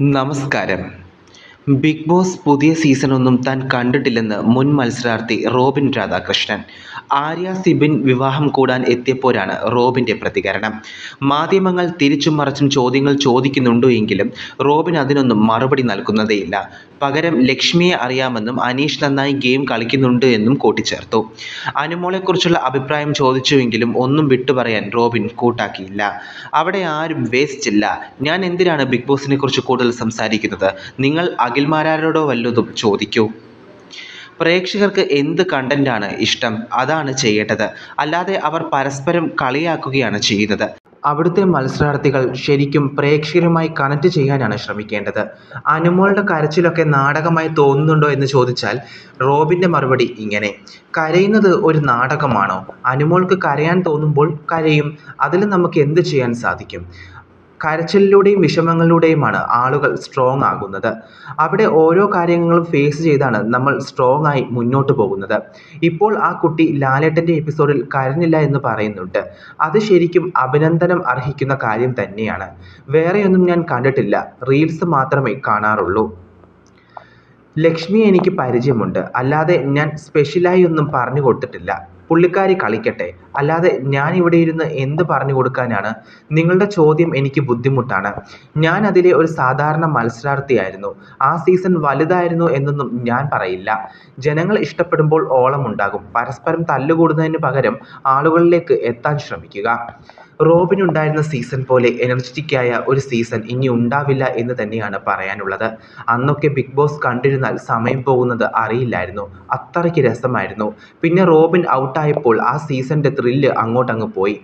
നമസ്കാരം. Big boss പുതിയ സീസണൊന്നും താൻ കണ്ടിട്ടില്ലെന്ന് മുൻ മത്സരാർത്ഥി റോബിൻ രാധാകൃഷ്ണൻ. ആര്യ സിബിൻ വിവാഹം കൂടാൻ എത്തിയപ്പോഴാണ് റോബിന്റെ പ്രതികരണം. മാധ്യമങ്ങൾ തിരിച്ചും മറിച്ചും ചോദ്യങ്ങൾ ചോദിക്കുന്നുണ്ടോ എങ്കിലും റോബിൻ അതിനൊന്നും മറുപടി നൽകുന്നതേയില്ല. പകരം ലക്ഷ്മിയെ അറിയാമെന്നും അനീഷ് നന്നായി ഗെയിം കളിക്കുന്നുണ്ട് എന്നും കൂട്ടിച്ചേർത്തു. അനുമോളെക്കുറിച്ചുള്ള അഭിപ്രായം ചോദിച്ചുവെങ്കിലും ഒന്നും വിട്ടുപറയാൻ റോബിൻ കൂട്ടാക്കിയില്ല. അവിടെ ആരും വേസ്റ്റ് ഇല്ല. ഞാൻ എന്തിനാണ് ബിഗ് ബോസിനെ കുറിച്ച് കൂടുതൽ സംസാരിക്കുന്നത്? നിങ്ങൾ അഖിൽമാരാരോടോ വല്ലതും ചോദിക്കൂ? പ്രേക്ഷകർക്ക് എന്ത് കണ്ടന്റാണ് ഇഷ്ടം? അതാണ് ചെയ്യേണ്ടത്. അല്ലാതെ അവർ പരസ്പരം കളിയാക്കുകയാണ് ചെയ്യുന്നത്. അവിടുത്തെ മത്സരാർത്ഥികൾ ശരിക്കും പ്രേക്ഷകരുമായി കണക്ട് ചെയ്യാനാണ് ശ്രമിക്കേണ്ടത്. അനുമോളുടെ കരച്ചിലൊക്കെ നാടകമായി തോന്നുന്നുണ്ടോ എന്ന് ചോദിച്ചാൽ റോബിന്റെ മറുപടി ഇങ്ങനെ. കരയുന്നത് ഒരു നാടകമാണോ? അനുമോൾക്ക് കരയാൻ തോന്നുമ്പോൾ കരയും. അതിൽ നമുക്ക് എന്ത് ചെയ്യാൻ സാധിക്കും? കരച്ചിലിലൂടെയും വിഷമങ്ങളിലൂടെയുമാണ് ആളുകൾ സ്ട്രോങ് ആകുന്നത്. അവിടെ ഓരോ കാര്യങ്ങളും ഫേസ് ചെയ്താണ് നമ്മൾ സ്ട്രോങ് ആയി മുന്നോട്ട് പോകുന്നത്. ഇപ്പോൾ ആ കുട്ടി ലാലേട്ടന്റെ എപ്പിസോഡിൽ കരഞ്ഞില്ല എന്ന് പറയുന്നുണ്ട്. അത് ശരിക്കും അഭിനന്ദനം അർഹിക്കുന്ന കാര്യം തന്നെയാണ്. വേറെയൊന്നും ഞാൻ കണ്ടിട്ടില്ല. റീൽസ് മാത്രമേ കാണാറുള്ളൂ. ലക്ഷ്മി എനിക്ക് പരിചയമുണ്ട്. അല്ലാതെ ഞാൻ സ്പെഷ്യലായി ഒന്നും പറഞ്ഞു കൊടുത്തിട്ടില്ല. പുള്ളിക്കാരി കളിക്കട്ടെ. അല്ലാതെ ഞാൻ ഇവിടെ ഇരുന്ന് എന്ത് പറഞ്ഞു കൊടുക്കാനാണ്? നിങ്ങളുടെ ചോദ്യം എനിക്ക് ബുദ്ധിമുട്ടാണ്. ഞാൻ അതിലെ ഒരു സാധാരണ മത്സരാർത്ഥിയായിരുന്നു. ആ സീസൺ വലുതായിരുന്നു എന്നൊന്നും ഞാൻ പറയില്ല. ജനങ്ങൾ ഇഷ്ടപ്പെടുമ്പോൾ ഓളമുണ്ടാകും പരസ്പരം തല്ലുകൂടുന്നതിന് പകരം ആളുകളിലേക്ക് എത്താൻ ശ്രമിക്കുക. റോബിൻ ഉണ്ടായിരുന്ന സീസൺ പോലെ എനർജറ്റിക്കായ ഒരു സീസൺ ഇനി ഉണ്ടാവില്ല എന്ന് തന്നെയാണ് പറയാനുള്ളത്. അന്നൊക്കെ ബിഗ് ബോസ് കണ്ടിരുന്നാൽ സമയം പോകുന്നത് അറിയില്ലായിരുന്നു. അത്രയ്ക്ക് രസമായിരുന്നു. പിന്നെ റോബിൻ ഔട്ടായപ്പോൾ ആ സീസണിന്റെ ത്രില്ല് അങ്ങോട്ടങ്ങ് പോയി.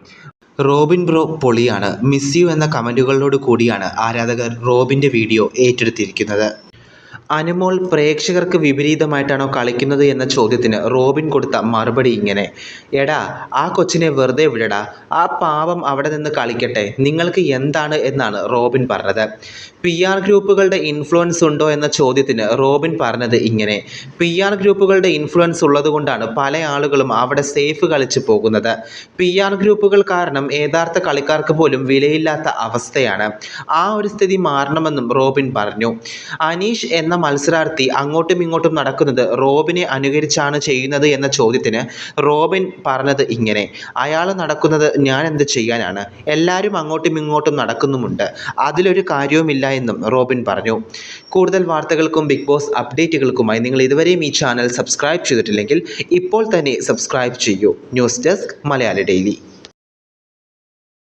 റോബിൻ ബ്രോ പൊളിയാണ്. മിസ് യു എന്ന കമന്റുകളോട് കൂടിയാണ് ആരാധകർ റോബിന്റെ വീഡിയോ ഏറ്റെടുത്തിരിക്കുന്നത്. അനുമോൾ പ്രേക്ഷകർക്ക് വിപരീതമായിട്ടാണോ കളിക്കുന്നത് എന്ന ചോദ്യത്തിന് റോബിൻ കൊടുത്ത മറുപടി ഇങ്ങനെ. എടാ ആ കൊച്ചിനെ വെറുതെ വിടടാ. ആ പാവം അവിടെ നിന്ന് കളിക്കട്ടെ. നിങ്ങൾക്ക് എന്താണ് എന്നാണ് റോബിൻ പറഞ്ഞത്. പി ആർ ഗ്രൂപ്പുകളുടെ ഇൻഫ്ലുവൻസ് ഉണ്ടോ എന്ന ചോദ്യത്തിന് റോബിൻ പറഞ്ഞത് ഇങ്ങനെ. പി ആർ ഗ്രൂപ്പുകളുടെ ഇൻഫ്ലുവൻസ് ഉള്ളതുകൊണ്ടാണ് പല ആളുകളും അവിടെ സേഫ് കളിച്ചു പോകുന്നത്. പി ആർ ഗ്രൂപ്പുകൾ കാരണം യഥാർത്ഥ കളിക്കാർക്ക് പോലും വിലയില്ലാത്ത അവസ്ഥയാണ്. ആ ഒരു സ്ഥിതി മാറണമെന്നും റോബിൻ പറഞ്ഞു. അനീഷ് എന്ന മത്സരാർത്ഥി അങ്ങോട്ടും ഇങ്ങോട്ടും നടക്കുന്നത് റോബിനെ അനുകരിച്ചാണ് ചെയ്യുന്നത് എന്ന ചോദ്യത്തിന് റോബിൻ പറഞ്ഞത് ഇങ്ങനെ അയാൾ നടക്കുന്നത് ഞാൻ എന്ത് ചെയ്യാനാണ്? എല്ലാവരും അങ്ങോട്ടും ഇങ്ങോട്ടും നടക്കുന്നുമുണ്ട്. അതിലൊരു കാര്യവുമില്ല എന്നും റോബിൻ പറഞ്ഞു. കൂടുതൽ വാർത്തകൾക്കും ബിഗ് ബോസ് അപ്ഡേറ്റുകൾക്കുമായി നിങ്ങൾ ഇതുവരെയും ഈ ചാനൽ സബ്സ്ക്രൈബ് ചെയ്തിട്ടില്ലെങ്കിൽ ഇപ്പോൾ തന്നെ സബ്സ്ക്രൈബ് ചെയ്യൂ. News desk Malayali daily.